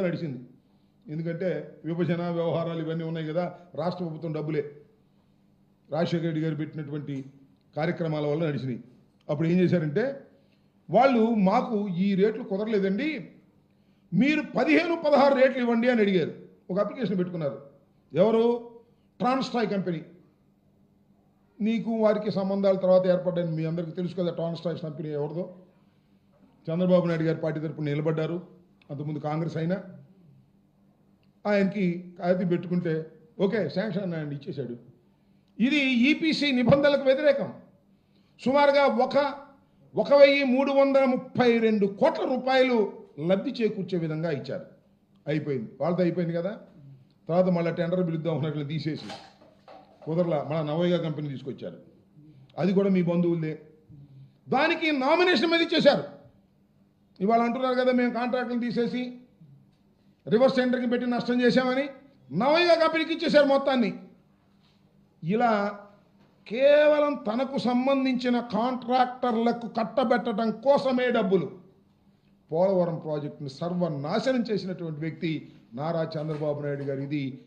మామూలుగా నడిచింది. ఎందుకంటే విభజన వ్యవహారాలు ఇవన్నీ ఉన్నాయి కదా రాష్ట్ర ప్రభుత్వం డబ్బులే. రాజశేఖర రెడ్డి గారు పెట్టినటువంటి కార్యక్రమాల వల్ల నడిచినాయి. అప్పుడు ఏం చేశారంటే వాళ్ళు మాకు ఈ రేట్లు కుదరలేదండి మీరు పదిహేను పదహారు రేట్లు ఇవ్వండి అని అడిగారు. ఒక అప్లికేషన్ పెట్టుకున్నారు. ఎవరు? ట్రాన్స్ట్రాయ్ కంపెనీ. నీకు వారికి సంబంధాల తర్వాత ఏర్పడ్డాయని మీ అందరికీ తెలుసు కదా ట్రాన్స్ట్రాయ్ కంపెనీ ఎవరిదో. చంద్రబాబు నాయుడు గారి పార్టీ తరపున నిలబడ్డారు. అంతకుముందు కాంగ్రెస్ అయినా ఆయనకి కాగితం పెట్టుకుంటే ఓకే శాంక్షన్ ఆయన ఇచ్చేశాడు. ఇది ఈపీసీ నిబంధనలకు వ్యతిరేకం. సుమారుగా ఒక ఒక వెయ్యి మూడు వందల ముప్పై రెండు కోట్ల రూపాయలు లబ్ధి చేకూర్చే విధంగా ఇచ్చారు. అయిపోయింది. వాళ్ళతో అయిపోయింది కదా? తర్వాత మళ్ళీ టెండర్ పిలుద్దాం ఉన్నట్లు తీసేసి కుదరలా మన నవోయ కంపెనీ తీసుకొచ్చారు. అది కూడా మీ బంధువులదే. దానికి నామినేషన్ మీద ఇచ్చేశారు. ఇవాళ అంటున్నారు కదా మేము కాంట్రాక్టులు తీసేసి రివర్స్ సెంటర్కి పెట్టి నష్టం చేశామని నవయ్య కంపెనీకి ఇచ్చేశారు మొత్తాన్ని. ఇలా కేవలం తనకు సంబంధించిన కాంట్రాక్టర్లకు కట్టబెట్టడం కోసమే డబ్బులు. పోలవరం ప్రాజెక్టును సర్వనాశనం చేసినటువంటి వ్యక్తి నారా చంద్రబాబు నాయుడు గారు. ఇది